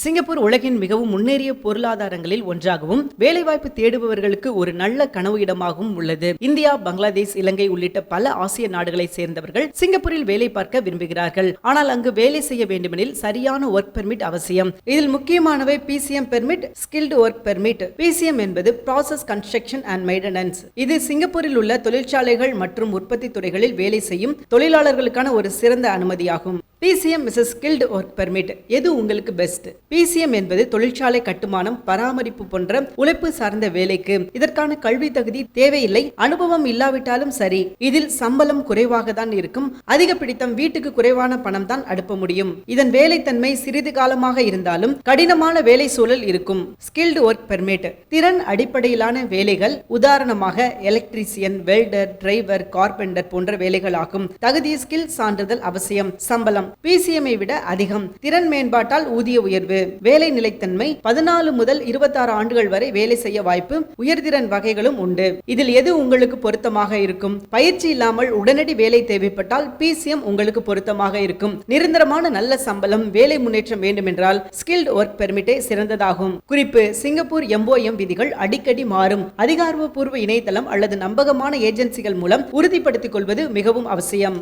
Singapore உலகின் மிகவும் முன்னேறிய பொருளாதாரங்களில் ஒன்றாகவும் வேலைவாய்ப்பு தேடுபவர்களுக்கு ஒரு நல்ல கனவு இடமாகவும் உள்ளது. இந்தியா பங்களாதேஷ் இலங்கை உள்ளிட்ட பல ஆசிய நாடுகளை சேர்ந்தவர்கள் சிங்கப்பூரில் வேலை பார்க்க விரும்புகிறார்கள். ஆனால் அங்கு வேலை செய்ய வேண்டுமெனில் சரியான ஒர்க் பெர்மிட் அவசியம். இதில் முக்கியமானவை PCM permit skilled work permit PCM என்பது ப்ராசஸ் கன்ஸ்ட்ரக்ஷன் அண்ட் மெயின்டெனன்ஸ் இது சிங்கப்பூரில் உள்ள தொழிற்சாலைகள் மற்றும் உற்பத்தி துறைகளில் வேலை செய்யும் தொழிலாளர்களுக்கான ஒரு சிறந்த அனுமதியாகும். PCM misses skilled work permit எது உங்களுக்கு பெஸ்ட் பிசிஎம் என்பது தொழிற்சாலை கட்டுமானம் பராமரிப்பு போன்ற உழைப்பு சார்ந்த வேலைக்கு. இதற்கான கல்வி தகுதி தேவையில்லை அனுபவம் இல்லாவிட்டாலும் சரி. இதில் சம்பளம் குறைவாக தான் இருக்கும். அதிக பிடித்தம் வீட்டுக்கு குறைவான பணம் தான் அனுப்ப முடியும். இதன் வேலைத்தன்மை சிறிது காலமாக இருந்தாலும் கடினமான வேலை சூழல் இருக்கும். ஸ்கில்டு ஒர்க் பெர்மிட் திறன் அடிப்படையிலான வேலைகள் உதாரணமாக எலக்ட்ரீசியன் வெல்டர் டிரைவர் கார்பெண்டர் போன்ற வேலைகளாகும். தகுதி ஸ்கில் சான்றிதழ் அவசியம். சம்பளம். பிசிஎம்ஐ விட அதிகம். திறன் மேம்பாட்டால் ஊதிய உயர்வு. வேலை நிலைத்தன்மை பதினாலு முதல் இருபத்தாறு ஆண்டுகள் வரை வேலை செய்ய வாய்ப்பு. உயர்திறன் வகைகளும் உண்டு. இதில் எது உங்களுக்கு பொருத்தமாக இருக்கும்? பயிற்சி இல்லாமல் உடனடி வேலை தேவைப்பட்டால் பிசிஎம் உங்களுக்கு பொருத்தமாக இருக்கும். நிரந்தரமான நல்ல சம்பளம் வேலை முன்னேற்றம் வேண்டுமென்றால் ஸ்கில்டு ஒர்க் பெர்மிட்டே சிறந்ததாகும். குறிப்பு சிங்கப்பூர் எம்ஓஎம் விதிகள் அடிக்கடி மாறும். அதிகாரப்பூர்வ இணையதளம் அல்லது நம்பகமான ஏஜென்சிகள் மூலம் உறுதிப்படுத்திக் கொள்வது மிகவும் அவசியம்.